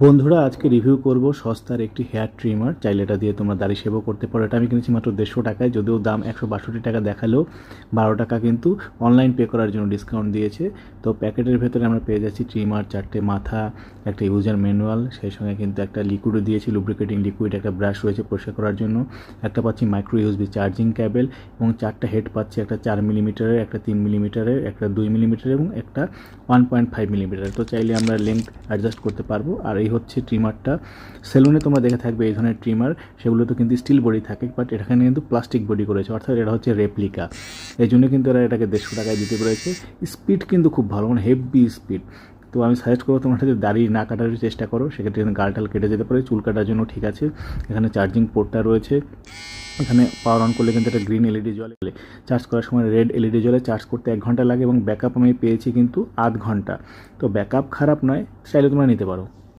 বন্ধুরা, আজকে রিভিউ করব সস্তার একটি হেয়ার ট্রিমার চাইলে এটা দিয়ে তোমরা দাড়ি সেবও করতে পারো। এটা আমি কিনেছি মাত্র দেড়শো টাকায়, যদিও দাম একশো বাষট্টি টাকা দেখালেও বারো টাকা কিন্তু অনলাইন পে করার জন্য ডিসকাউন্ট দিয়েছে। তো প্যাকেটের ভেতরে আমরা পেয়ে যাচ্ছি ট্রিমার চারটে মাথা, একটা ইউজার ম্যানুয়াল সেই সঙ্গে কিন্তু একটা লিকুইডও দিয়েছি লুব্রিকেটিং লিকুইড একটা ব্রাশ রয়েছে পরিষ্কার করার জন্য। একটা পাচ্ছি মাইক্রো ইউএসবি চার্জিং ক্যাবেল এবং চারটা হেড পাচ্ছি একটা চার মিলিমিটারের একটা তিন মিলিমিটারের একটা দুই মিলিমিটার এবং একটা ওয়ান পয়েন্ট ফাইভ মিলিমিটার তো চাইলে আমরা লেন্থ অ্যাডজাস্ট করতে পারব। আর এই হচ্ছে ট্রিমারটা সেলুনে তোমরা দেখে থাকবে এই ধরনের ট্রিমার সেগুলো তো কিন্তু স্টিল বডি থাকে বাট এখানে কিন্তু প্লাস্টিক বডি করেছে, অর্থাৎ এটা হচ্ছে রেপ্লিকা এই জন্য কিন্তু এরা এটাকে দেড়শো টাকায় দিতে পেরেছে। স্পিড কিন্তু খুব ভালো মানে হেভি স্পিড তো আমি সাজেস্ট করব তোমরা যদি দাড়ি না কাটার চেষ্টা করো, সেক্ষেত্রে কিন্তু গাল টাল কেটে যেতে পারে, চুল কাটার জন্য ঠিক আছে। এখানে চার্জিং পোর্টটা রয়েছে। এখানে পাওয়ার অন করলে কিন্তু একটা গ্রিন এলইডি জ্বলে। চার্জ করার সময় রেড এলইডি জ্বলে চার্জ করতে এক ঘণ্টা লাগে এবং ব্যাকআপ আমি পেয়েছি কিন্তু আধ ঘণ্টা। তো ব্যাকআপ খারাপ নয়, চাইলে তোমরা নিতে পারো।